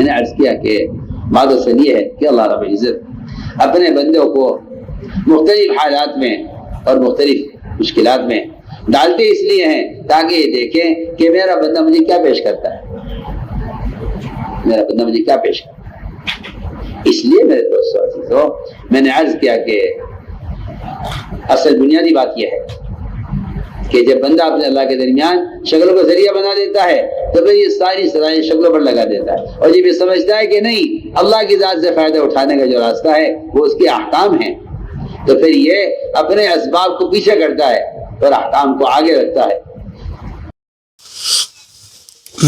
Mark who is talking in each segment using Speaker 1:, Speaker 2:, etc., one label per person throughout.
Speaker 1: میں نے عرض کیا کہ ماد اصل یہ ہے کہ اللہ رب العزت اپنے بندوں کو مختلف حالات میں اور مختلف مشکلات میں ڈالتے اس لیے ہیں تاکہ یہ دیکھیں کہ میرا بندہ مجھے کیا پیش کرتا ہے۔ میرا بندہ مجھے کیا پیش کرتا ہے۔ اس لیے میرے دوستوں میں نے عرض کیا کہ اصل بنیادی بات یہ ہے کہ جب بندہ اپنے اللہ کے درمیان شکلوں کو ذریعہ بنا دیتا ہے، تو پھر یہ ساری سزائیں شکلوں پر لگا دیتا ہے۔ اور جب یہ سمجھتا ہے کہ نہیں، اللہ کی ذات سے فائدہ اٹھانے کا جو راستہ ہے، وہ اس کے احکام ہیں۔ تو پھر یہ اپنے اسباب کو پیچھے کرتا ہے اور احکام کو آگے رکھتا ہے۔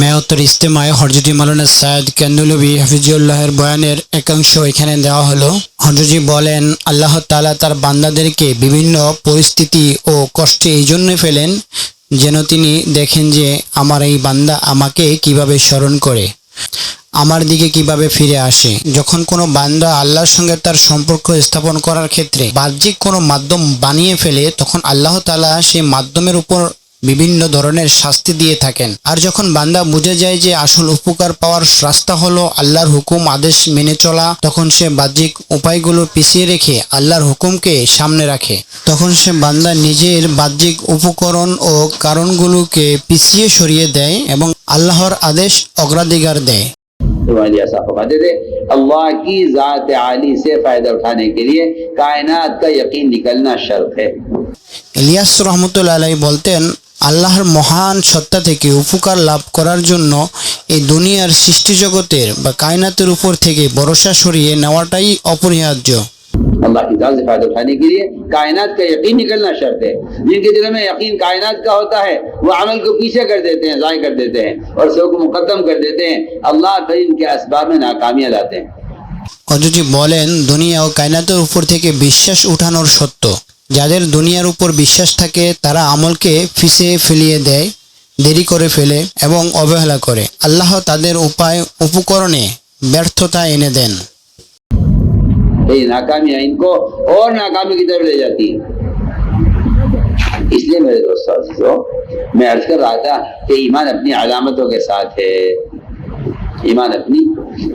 Speaker 2: মেয়তর ইস্তেমায় হরজতি মালানা সায়দ কেন্দুলবি হাফিজুল্লাহের বয়ানের একাংশ এখানে দেওয়া হলো। হরজতি বলেন, আল্লাহ তাআলা তার বান্দাদেরকে বিভিন্ন পরিস্থিতি ও কষ্টে এই জন্য ফেলেন যেন তিনি দেখেন যে আমার এই বান্দা আমাকে কীভাবে স্মরণ করে, আমার দিকে কীভাবে ফিরে আসে। যখন কোনো বান্দা আল্লাহর সঙ্গে তার সম্পর্ক স্থাপন করার ক্ষেত্রে বাহ্যিক কোনো মাধ্যম বানিয়ে ফেলে, তখন আল্লাহ তাআলা সেই মাধ্যমের উপর বিভিন্ন ধরনের শাস্তি দিয়ে থাকেন। আর যখন বান্দা বুঝে যায় যে আসল উপকার পাওয়ার রাস্তা হলো আল্লাহর হুকুম আদেশ মেনে চলা তখন সে বাহ্যিক উপায়গুলো পিছিয়ে রেখে আল্লাহর হুকুমকে সামনে রাখে। তখন সে বান্দা নিজের বাহ্যিক উপকরণ ও কারণগুলোকে পিছিয়ে সরিয়ে দেয় এবং আল্লাহর আদেশ অগ্রাধিকার দেয়।
Speaker 1: اللہ کی ذات عالی سے فائدہ اٹھانے کے لیے کا یقین نکلنا شرط ہے
Speaker 2: ইলিয়াস রহমতুল্লাহ বলতেন আল্লাহর মহান সত্তা থেকে উপকার লাভ করার জন্য এই দুনিয়ার সৃষ্টি জগতের বা কায়নাতের উপর থেকে ভরসা সরিয়ে নেওয়াটাই অপরিহার্য।
Speaker 1: ও আমল কো পিছে কর দেতে কর দেতে হে কর দেতে আল্লাহ ফির ইনকে আসবাব মে নাকামিয়া
Speaker 2: লাতে। বলেন দুনিয়া ও কায়নাতের উপর থেকে বিশ্বাস উঠানোর সত্য। যাদের দুনিয়ার উপর বিশ্বাস থাকে তারা আমলকে ফিসে ফেলিয়ে দেয় দেরি করে ফেলে এবং অবহেলা করে আল্লাহ তাদের উপায় উপকরণে ব্যর্থতা এনে দেন
Speaker 1: ये नाकामियां इनको और नाकामी की तरफ ले जाती है इसलिए मेरे दोस्तों अजीजों मैं अर्ज कर रहा था कि ईमान अपनी अलामतों के साथ है ईमान अपनी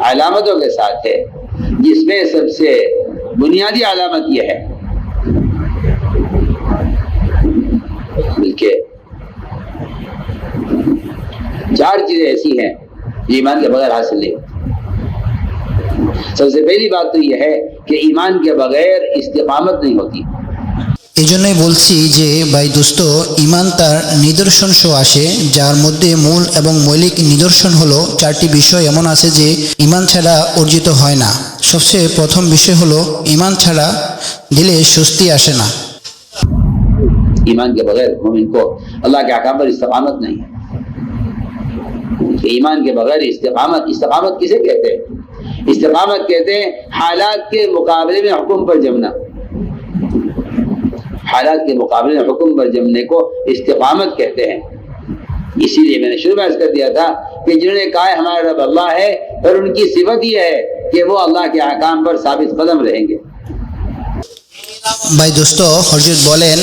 Speaker 1: अलामतों के साथ है जिसमें सबसे बुनियादी अलामत यह है बल्कि चार चीजें ऐसी हैं जो ईमान के बगैर हासिल नहीं होती। सबसे पहली बात तो यह है कि ईमान के बगैर इस्तिकामत नहीं होती
Speaker 2: এই জন্যই বলছি যে ভাই দোস্ত ইমান তার নিদর্শন সহ আসে যার মধ্যে মূল এবং মৌলিক নিদর্শন হলো চারটি বিষয় এমন আছে যে ইমান ছাড়া অর্জিত হয় না সবচেয়ে প্রথম বিষয় হলো ইমান ছাড়া দিলে স্বস্তি আসে না
Speaker 1: ایمان کے بغیر مومن کو اللہ کے احکام پر استقامت نہیں ہے۔ ایمان کے بغیر استقامت استقامت کسے کہتے ہیں؟ استقامت کہتے ہیں حالات کے مقابلے میں حکم پر جمنا۔ حالات کے مقابلے میں حکم پر جمنے کو استقامت کہتے ہیں۔ اسی لیے میں نے شروع میں کر دیا تھا کہ جنہوں نے کہا ہے ہمارا رب اللہ ہے پر ان کی صفت یہ ہے کہ وہ اللہ کے احکام پر ثابت
Speaker 2: قدم رہیں گے۔ بھائی دوستو حرجت بولین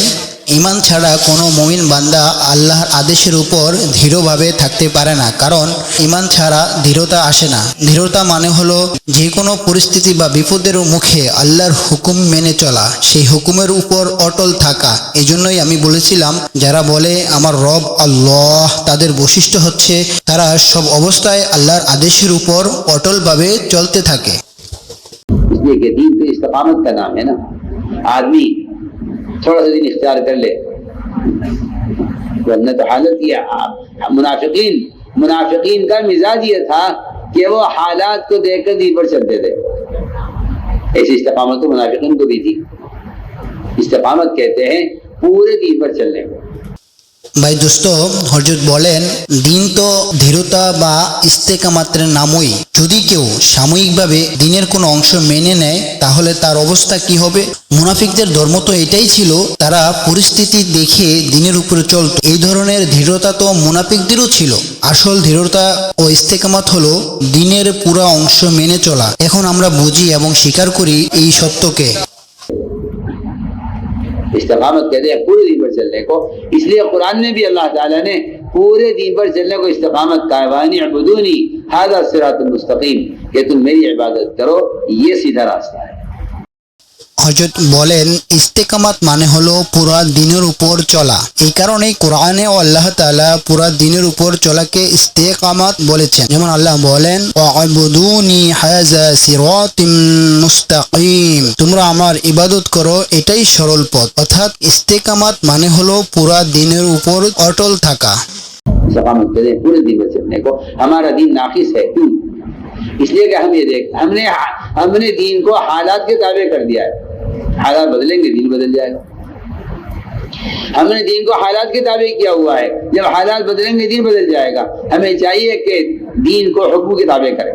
Speaker 2: ইমান ছাড়া কোনো মমিন বান্দা আল্লাহর আদেশের উপর দৃঢ়ভাবে থাকতে পারে না কারণ ইমান ছাড়া দৃঢ়তা আসে না দৃঢ়তা মানে হলো যে কোনো পরিস্থিতি বা বিপদের মুখে আল্লাহর হুকুম মেনে চলা সেই হুকুমের উপর অটল থাকা এই জন্যই আমি বলেছিলাম যারা বলে আমার রব আল্লাহ তাদের বৈশিষ্ট্য হচ্ছে তারা সব অবস্থায় আল্লাহর আদেশের উপর অটলভাবে চলতে থাকে
Speaker 1: इसलिए कि दीन तो इस्तकामत का नाम है ना आदमी تھوڑا سا دن اختیار کر لے۔ ورنہ تو حالت یہ منافقین منافقین کا مزاج یہ تھا کہ وہ حالات کو دیکھ کر دین پر چلتے تھے۔ ایسی استقامت تو منافقین کو بھی تھی۔ استقامت کہتے ہیں پورے دین پر چلنے کو۔
Speaker 2: ভাই দোস্ত হজরত বলেন, দিন তো ধীরতা বা ইস্তেকামাত্রের নামই। যদি কেউ সাময়িকভাবে দিনের কোনো অংশ মেনে নেয়, তাহলে তার অবস্থা কি হবে? মুনাফিকদের ধর্ম তো এটাই ছিল, তারা পরিস্থিতি দেখে দিনের উপরে চলত। এই ধরনের ধীরতা তো মুনাফিকদেরও ছিল। আসল ধীরতা ও ইস্তেকামাত হলো দিনের পুরা অংশ মেনে চলা। এখন আমরা বুঝি এবং স্বীকার করি এই সত্যকে।
Speaker 1: ইস্তেকামত কে পুরো چلنے کو۔ اس لیے قرآن میں بھی اللہ تعالیٰ نے پورے دین پر چلنے کو استقامت کا عبادونی حاضر سرات المستقیم کہ تم میری عبادت کرو، یہ سیدھا راستہ ہے۔
Speaker 2: হজরত বলেন, ইস্তেকামাত মানে হলো পুরা দিনের উপর চলা। এই কারণে কোরআনে ও আল্লাহ তাআলা পুরা দিনের উপর চলাকে ইস্তেকামাত বলেছেন। যেমন আল্লাহ বলেন মুস্তাকিম। তোমরা আমার ইবাদত করো, এটাই সরল পথ। অর্থাৎ ইস্তেকামাত মানে হলো পুরা দিনের উপর অটল থাকা।
Speaker 1: اس لیے کہ ہم یہ دیکھ ہم نے ہم نے دین کو حالات کے تابع کر دیا ہے۔ حالات بدلیں گے، دین بدل جائے گا۔ ہم نے دین کو حالات کے تابع کیا ہوا ہے۔ جب حالات بدلیں گے، دین بدل جائے گا۔ ہمیں چاہیے کہ دین کو حکم کے تابع کریں۔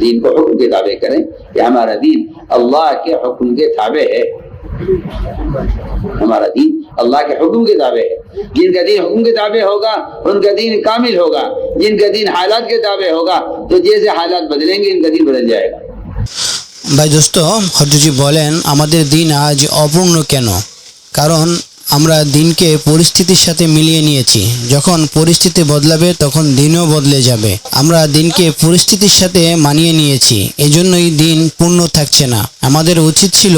Speaker 1: دین کو حکم کے تابع کریں کہ ہمارا دین اللہ کے حکم کے تابع ہے۔ ہمارا دین اللہ کے حکم کے تابع ہے۔ جن کا دین حکم کے تابع ہوگا، ان کا دین کامل ہوگا۔ जिनका दीन हालात के ताबे होगा तो जैसे हालात बदलेंगे इनका दीन बदल जाएगा
Speaker 2: ভাই দোস্ত হরজুজি বলেন আমাদের দিন আজ অপূর্ণ কেন কারণ আমরা দিনকে পরিস্থিতির সাথে মিলিয়ে নিয়েছি যখন পরিস্থিতি বদলাবে তখন দিনও বদলে যাবে আমরা দিনকে পরিস্থিতির সাথে মানিয়ে নিয়েছি এজন্যই দিন পূর্ণ থাকছে না আমাদের উচিত ছিল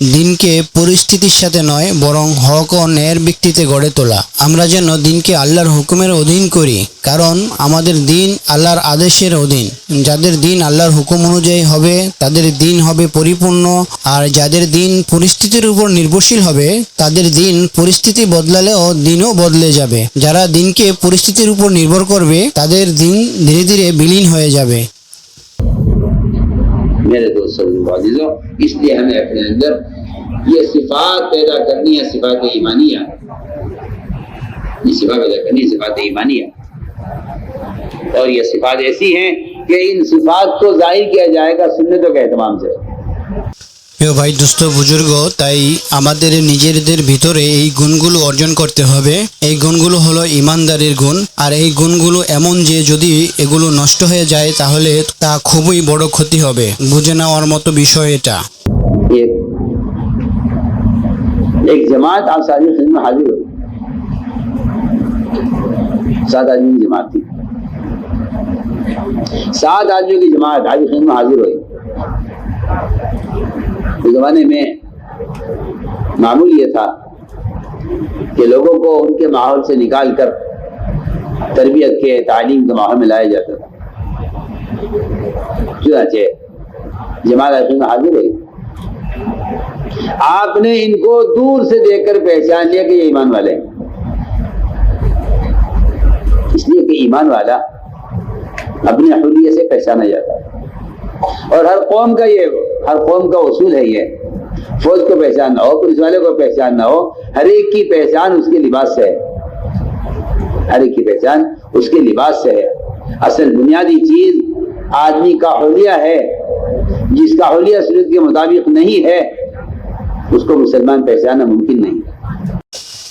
Speaker 2: দিনকে পরিস্থিতির সাথে নয়, বরং হক ও ন্যায়ের ভিত্তিতে গড়ে তোলা। আমরা যেন দিনকে আল্লাহর হুকুমের অধীন করি, কারণ আমাদের দিন আল্লাহর আদেশের অধীন। যাদের দিন আল্লাহর হুকুম অনুযায়ী হবে, তাদের দিন হবে পরিপূর্ণ, আর যাদের দিন পরিস্থিতির উপর নির্ভরশীল হবে, তাদের দিন পরিস্থিতি বদলালেও দিনও বদলে যাবে। যারা দিনকে পরিস্থিতির উপর নির্ভর করবে, তাদের দিন ধীরে ধীরে বিলীন হয়ে যাবে।
Speaker 1: میرے دوست عزیزوں اس لیے ہمیں اپنے اندر یہ صفات پیدا کرنی ہے، صفات ایمانیہ۔ یہ صفات پیدا کرنی ہے، صفات ایمانیہ۔ اور یہ صفات ایسی ہیں کہ ان صفات کو ظاہر کیا جائے گا سنتوں کے اہتمام سے۔
Speaker 2: প্রিয় ভাই, দুস্থ বুজুর্গ, তাই আমাদের নিজেদের ভিতরে এই গুণগুলো অর্জন করতে হবে। এই গুণগুলো হলো ইমানদারির গুণ। আর এই গুণগুলো এমন যে যদি এগুলো নষ্ট হয়ে যায়, তাহলে তা খুবই বড় ক্ষতি হবে। বুঝে নেওয়ার মতো বিষয় এটা।
Speaker 1: ایک جماعت آسانی خدمت میں اس زمانے میں معمول یہ تھا کہ لوگوں کو ان کے ماحول سے نکال کر تربیت کے تعلیم کے ماحول میں لایا جاتا تھا۔ چنانچہ جمال عقیم حاضر ہے۔ آپ نے ان کو دور سے دیکھ کر پہچان لیا کہ یہ ایمان والے ہیں۔ اس لیے کہ ایمان والا اپنے حلیے سے پہچانا جاتا ہے۔ और हर कौम का ये हर कौम का उसूल है ये फौज को पहचान ना हो पुलिस वाले को पहचान ना हो हर एक की पहचान उसके लिबास से है हर एक की पहचान उसके लिबास से है असल बुनियादी चीज आदमी का हुलिया है जिसका हुलिया सुन्नत के मुताबिक नहीं है उसको मुसलमान पहचानना मुमकिन नहीं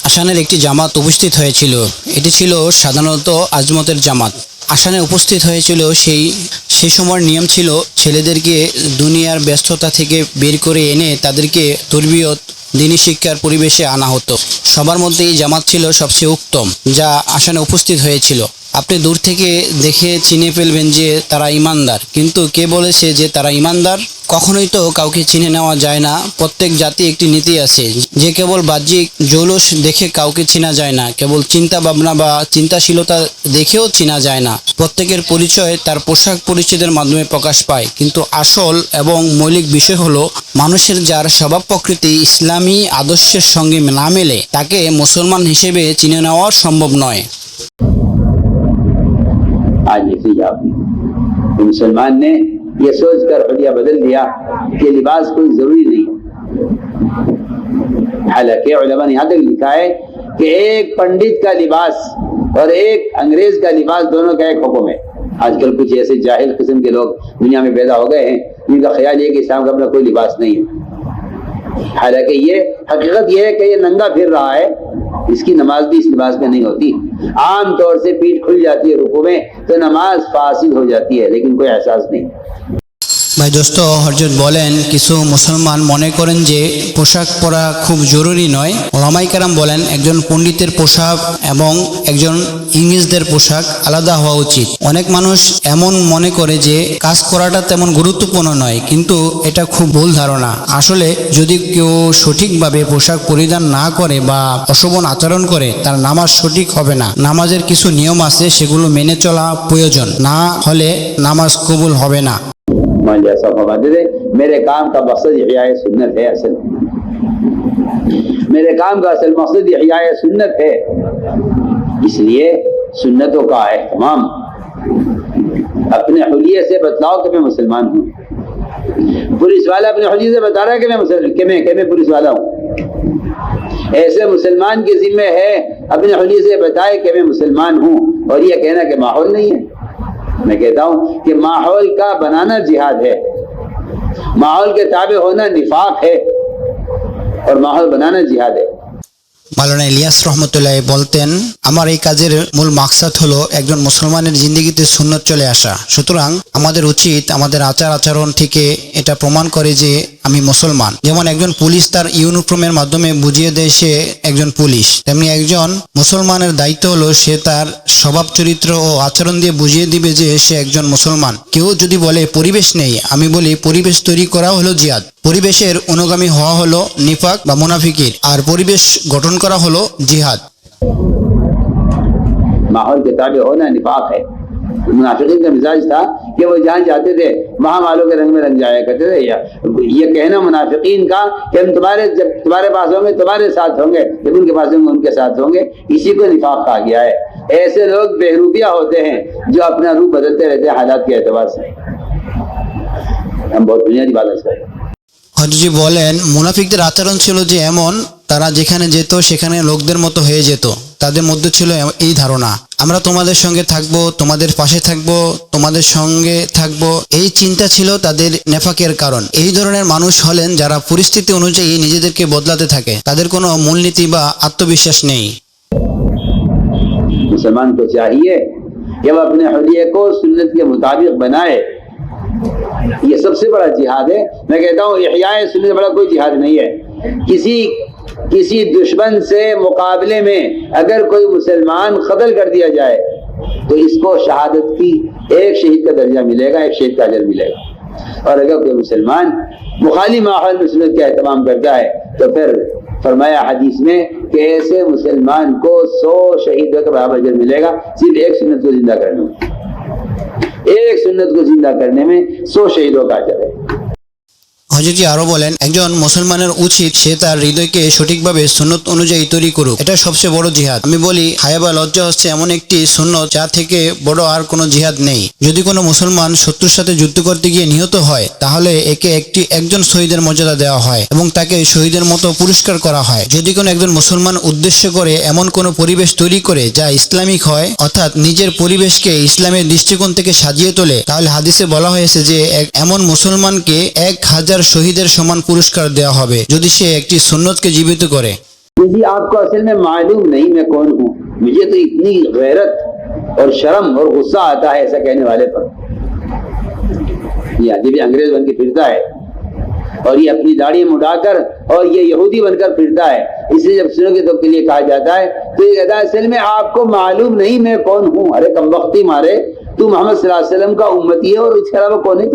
Speaker 2: আসানের একটি জামাত উপস্থিত হয়েছিল এটি ছিল সাধারণত আজমতের জামাত আসানে উপস্থিত হয়েছিল সেই, সে সময়ের নিয়ম ছিল ছেলেদেরকে দুনিয়ার ব্যস্ততা থেকে বের করে এনে তাদেরকে তরবিয়ত, দিনী শিক্ষার পরিবেশে আনা হতো। সবার মধ্যে এই জামাত ছিল সবচেয়ে উত্তম, যা আসানে উপস্থিত হয়েছিল। আপনি দূর থেকে দেখে চিনে ফেলবেন যে তারা ইমানদার। কিন্তু কে বলেছে যে তারা ইমানদার? কখনোই তো কাউকে চিনে নেওয়া যায় না। প্রত্যেক জাতি একটি নীতি আছে, যে কেবল বাহ্যিক জৌলস দেখে কাউকে চেনা যায় না। কেবল চিন্তা ভাবনা বা চিন্তাশীলতা দেখেও চেনা যায় না। প্রত্যেকের পরিচয় তার পোশাক পরিচয়ের মাধ্যমে প্রকাশ পায়। কিন্তু আসল এবং মৌলিক বিষয় হলো, মানুষের যার স্বভাব প্রকৃতি ইসলামী আদর্শের সঙ্গে না মেলে, তাকে মুসলমান হিসেবে চিনে নেওয়া সম্ভব নয়।
Speaker 1: آج ایسے ہی آپ نے مسلمان نے یہ سوچ کر علیہ بدل دیا کہ لباس کوئی ضروری نہیں۔ حالانکہ علماء نے یہاں تک لکھا ہے کہ ایک پنڈت کا لباس اور ایک انگریز کا لباس دونوں کا ایک حکم ہے۔ آج کل کچھ ایسے جاہل قسم کے لوگ دنیا میں پیدا ہو گئے ہیں، جن کا خیال یہ کہ اسلام کا اپنا کوئی لباس نہیں ہے۔ حالانکہ یہ حقیقت یہ ہے کہ یہ ننگا پھر رہا ہے اس کی نماز بھی اس لباس میں نہیں ہوتی۔ عام طور سے پیٹ کھل جاتی ہے رکو میں تو نماز فاسد ہو جاتی ہے، لیکن کوئی احساس نہیں۔
Speaker 2: ভাই দোস্ত, হরজত বলেন, কিছু মুসলমান মনে করেন যে পোশাক পরা খুব জরুরি নয়। ওলামাই কারাম বলেন, একজন পণ্ডিতের পোশাক এবং একজন ইংরেজদের পোশাক আলাদা হওয়া উচিত। অনেক মানুষ এমন মনে করে যে কাজ করাটা তেমন গুরুত্বপূর্ণ নয়, কিন্তু এটা খুব ভুল ধারণা। আসলে যদি কেউ সঠিকভাবে পোশাক পরিধান না করে বা অশোভন আচরণ করে, তার নামাজ সঠিক হবে না। নামাজের কিছু নিয়ম আছে, সেগুলো মেনে চলা প্রয়োজন। না হলে নামাজ কবুল হবে না।
Speaker 1: میں جیسا فرماتے میرے کام کا مقصد احیاء سنت ہے اصل۔ میرے کام کا اصل مقصد احیاء سنت ہے۔ اس لیے سنتوں کا اہتمام۔ اپنے حلیے سے بتلاؤ کہ میں مسلمان ہوں۔ پولیس والا اپنے حلیے سے بتا رہا ہے کہ میں مسلم، کہ میں کہ میں پولیس والا ہوں۔ ایسے مسلمان کے ذمہ ہے اپنے حلیے سے بتائے کہ میں مسلمان ہوں۔ اور یہ کہنا کہ ماحول نہیں ہے۔ میں کہتا ہوں کہ ماحول کا بنانا جہاد ہے۔ ماحول کے تابع ہونا نفاق ہے اور ماحول بنانا جہاد ہے۔
Speaker 2: মালানা ইলিয়াস রহমতুল্লাহ বলতেন, আমার এই কাজের মূল মাকসাদ হলো একজন মুসলমানের জিন্দগিতে সুন্নত চলে আসা। সুতরাং আমাদের উচিত, আমাদের আচার আচরণ থেকে এটা প্রমাণ করে যে আমি মুসলমান। যেমন একজন পুলিশ তার ইউনিফর্মের মাধ্যমে বুঝিয়ে দেয় সে একজন পুলিশ। তেমনি একজন মুসলমানের দায়িত্ব হলো সে তার স্বভাব চরিত্র ও আচরণ দিয়ে বুঝিয়ে দিবে যে সে একজন মুসলমান। কেউ যদি বলে, পরিবেশ নেই। আমি বলি, পরিবেশ তৈরি করা হলো জিয়াদ। পরিবেশের অনুগামী হওয়া হলো নিফাক বা মুনাফিকির، আর পরিবেশ গঠন করা হলো জিহাদ।
Speaker 1: ماحول کے تابع ہونا نفاق ہے منافقین کا مزاج تھا کہ وہ جہاں جاتے تھے وہاں والوں کے رنگ میں رنگ جایا کرتے تھے یہ کہنا منافقین کا کہ ہم تمہارے جب تمہارے پاس ہوں گے تمہارے ساتھ ہوں گے جب ان کے پاس ہوں گے ان کے ساتھ ہوں گے اسی کو نفاق کہا گیا ہے ایسے لوگ بہروبیہ ہوتے ہیں جو اپنا روح بدلتے رہتے ہیں، حالات کے اعتبار سے۔
Speaker 2: ہم بہت بنیادی بات ہے হজরতজি বলেন মুনাফিকদের আচরণ ছিল যে এমন তারা যেখানে যেত সেখানে লোকদের মতো হয়ে যেত তাদের মধ্যে ছিল এম- এই ধারণা আমরা তোমাদের সঙ্গে থাকব তোমাদের পাশে থাকব তোমাদের সঙ্গে থাকব এই চিন্তা ছিল তাদের নেফাকের কারণ এই ধরনের মানুষ হলেন যারা পরিস্থিতি অনুযায়ী নিজেদেরকে বদলাতে থাকে তাদের কোনো মূলনীতি বা আত্মবিশ্বাস নেই
Speaker 1: मुसलमान को चाहिए कि वह अपने हलिये को सुन्नत के मुताबिक बनाए یہ سب سے بڑا جہاد ہے۔ میں کہتا ہوں، احیاء سنت سے بڑا کوئی جہاد نہیں ہے۔ کسی کسی دشمن سے مقابلے میں اگر کوئی مسلمان قتل کر دیا جائے، تو اس کو شہادت کی ایک شہید کا درجہ ملے گا، ایک شہید کا اجر ملے گا۔ اور اگر کوئی مسلمان مخالی ماحول میں سنت کا اہتمام کرتا ہے تو پھر فرمایا حدیث میں کہ ایسے مسلمان کو سو شہیدوں کا برابر اجر ملے گا۔ صرف ایک سنت کو زندہ کرنے میں ایک سنت کو زندہ کرنے میں سو شہیدوں کا چلے
Speaker 2: হজরতজি আরও বলেন, একজন মুসলমানের উচিত সে তার হৃদয়কে সঠিকভাবে সুন্নত অনুযায়ী তৈরি করুক। এটা সবচেয়ে বড় জিহাদ। আমি বলি, হায়া বা লজ্জা হচ্ছে এমন একটি সুন্নত যা থেকে বড় আর কোনো জিহাদ নেই। যদি কোনো মুসলমান শত্রুর সাথে যুদ্ধ করতে গিয়ে নিহত হয়, তাহলে একে একটি একজন শহীদের মর্যাদা দেওয়া হয় এবং তাকে শহীদের মতো পুরস্কার করা হয়। যদি কোনো একজন মুসলমান উদ্দেশ্য করে এমন কোনো পরিবেশ তৈরি করে যা ইসলামিক হয়, অর্থাৎ নিজের পরিবেশকে ইসলামের দৃষ্টিকোণ থেকে সাজিয়ে তোলে, তাহলে হাদিসে বলা হয়েছে যে এমন মুসলমানকে এক হাজার شہیدر سمان پورسکار دیا ہوئے جو سے ایک سنت کے جیوت
Speaker 1: کرے جی آپ کو اصل میں معلوم نہیں میں کون ہوں مجھے تو اتنی غیرت اور شرم اور غصہ آتا ہے ایسا کہنے والے پر یہ ادبی انگریز بن کے پھرتا ہے اور یہ اپنی داڑھی مڈا کر اور یہ یہودی بن کر پھرتا ہے اس لیے جب سنو کے تو کے لیے کہا جاتا ہے تو یہ کہتا ہے اصل میں آپ کو معلوم نہیں میں کون ہوں ارے کم وقتی مارے تو محمد صلی اللہ علیہ وسلم کا امتی ہے اور اس کے علاوہ کون ہے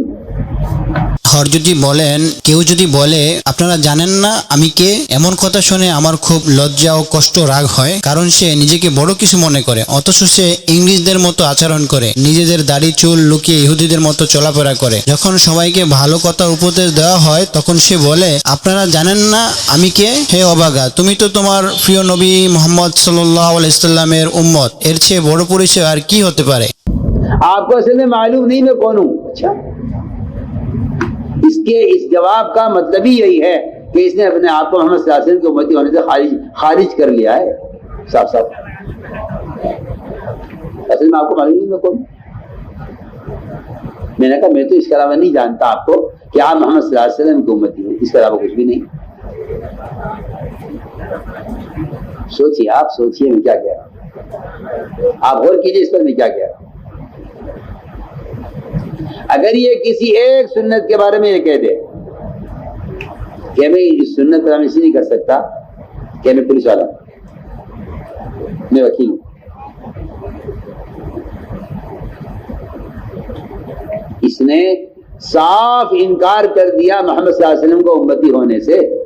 Speaker 1: तू?
Speaker 2: হরজতি বলেন কেউ যদি বলে আপনারা জানেন না আমি কে এমন কথা শুনে আমার খুব লজ্জা ও কষ্ট রাগ হয় কারণ সে নিজেকে বড় কিছু মনে করে অথচ সে ইংরেজদের মতো আচরণ করে নিজেদের দাড়ি চুল লুকিয়ে ইহুদিদের মতো চলাফেরা করে যখন সবাইকে ভালো কথা উপদেশ দেওয়া হয় তখন সে বলে আপনারা জানেন না আমি কে হে অবাগা তুমি তো তোমার প্রিয় নবী মোহাম্মদ সাল্লাহ আলাইসাল্লামের উম্মত এর চেয়ে বড় পরিচয় আর কি হতে পারে
Speaker 1: आपको असल में मालूम नहीं मैं कौन हूं अच्छा اس کے اس جواب کا مطلب ہی یہی ہے کہ اس نے اپنے آپ کو محمد صلی اللہ علیہ وسلم کے امتی ہونے سے خارج خارج کر لیا ہے۔ صاف صاف۔ اصل میں آپ کو معلوم میں کون؟ میں نے کہا، میں تو اس کے علاوہ نہیں جانتا آپ کو کہ آپ محمد صلی اللہ علیہ وسلم کی امتی ہیں۔ اس کے علاوہ کچھ بھی نہیں۔ سوچیے آپ سوچیے میں کیا کہہ رہا ہوں۔ آپ غور کیجیے اس پر میں کیا کہہ رہا ہوں۔ اگر یہ کسی ایک سنت کے بارے میں یہ کہہ دے کہ میں اس سنت پر ہم اسی نہیں کر سکتا کہ میں پولیس والا ہوں، میں وکیل ہوں۔ اس نے صاف انکار کر دیا محمد صلی اللہ علیہ وسلم کو امتی ہونے سے۔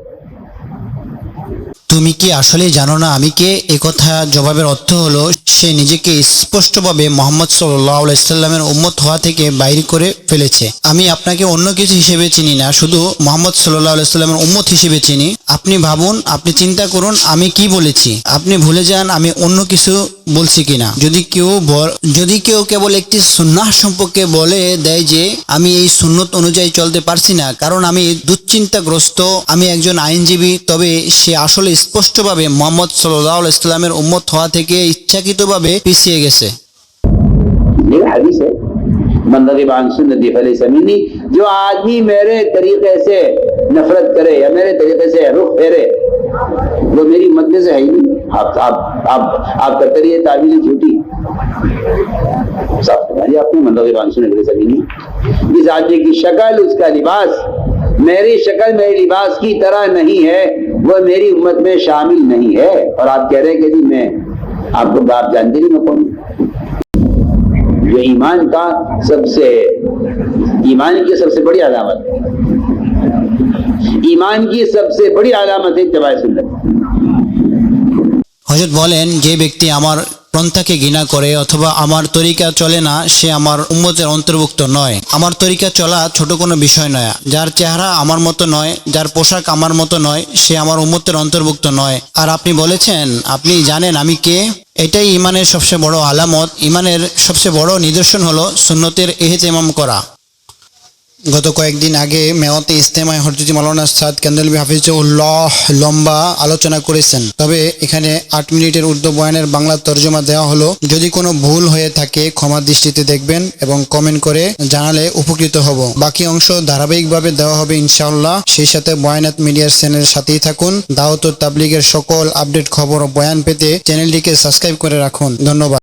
Speaker 2: তুমি কি আসলে জানো না আমি কে? এ কথা জবাবের অর্থ হলো, সে নিজেকে স্পষ্টভাবে মোহাম্মদ সাল্লামের উম্মত হওয়া থেকে বাইরে করে ফেলেছে। আমি আপনাকে অন্য কিছু হিসেবে চিনি না, শুধু মোহাম্মদ সাল্লাহ উম্মত হিসেবে চিনি। আপনি ভাবুন, আপনি চিন্তা করুন, আমি কি বলেছি? আপনি ভুলে যান, আমি অন্য কিছু বলছি কিনা। যদি কেউ যদি কেউ কেবল একটি সুন্নাহ সম্পর্কে বলে দেয় যে, আমি এই সুন্নত অনুযায়ী চলতে পারছি না, কারণ আমি দুশ্চিন্তাগ্রস্ত, আমি একজন আইনজীবী, তবে সে আসলে স্পষ্টভাবে মোহাম্মদ সাল্লাহ ইসলামের উম্মত হওয়া থেকে ইচ্ছাকৃতভাবে পিছিয়ে গেছে।
Speaker 1: جو آدمی میرے طریقے سے نفرت کرے یا میرے طریقے سے رخ پھیرے، وہ میری مدد سے ہے ہی نہیں۔ آپ آپ آپ آپ کرتے رہیے تعبیر جھوٹی صاف فرمائیے آپ نے مندر بان سننے کے سبھی نہیں اس آدمی کی شکل، اس کا لباس، میری شکل، میرے لباس کی طرح نہیں ہے۔ وہ میری امت میں شامل نہیں ہے۔ اور آپ کہہ رہے کہ جی میں آپ کو باپ جانتے نہیں میں کون یہ ایمان کا سب سے ایمان کی سب سے بڑی علامت ہے۔ ایمان کی سب سے بڑی علامت ہے اتباع سنت۔
Speaker 2: حضرت بولین یہ ব্যক্তি আমার পন্থাকে ঘৃণা করে অথবা আমার তরিকা চলে না, সে আমার উম্মতের অন্তর্ভুক্ত নয়। আমার তরিকা চলা ছোট কোনো বিষয় নয়। যার চেহারা আমার মতো নয়, যার পোশাক আমার মতো নয়, সে আমার উম্মতের অন্তর্ভুক্ত নয়। আর আপনি বলেছেন, আপনি জানেন আমি কে? এটাই ইমানের সবচেয়ে বড় আলামত। ইমানের সবচেয়ে বড় নিদর্শন হলো সুন্নতের এহেতেমাম করা। গত কয়েকদিন আগে মেওয়াতে ইস্তেমায় হরজুজি মালানা সাদ কেন্দ্রলবি হাফিজুল্লাহ লম্বা আলোচনা করেছেন। তবে এখানে আট মিনিটের উর্দু বয়ানের বাংলা তর্জমা দেওয়া হলো। যদি কোনো ভুল হয়ে থাকে ক্ষমা দৃষ্টিতে দেখবেন এবং কমেন্ট করে জানালে উপকৃত হব। বাকি অংশ ধারাবাহিকভাবে দেওয়া হবে ইনশাআল্লাহ। সেই সাথে বয়ানাত মিডিয়ার চ্যানেলের সাথেই থাকুন। দাওয়াত তাবলিগের সকল আপডেট খবর ও বয়ান পেতে চ্যানেলটিকে সাবস্ক্রাইব করে রাখুন। ধন্যবাদ।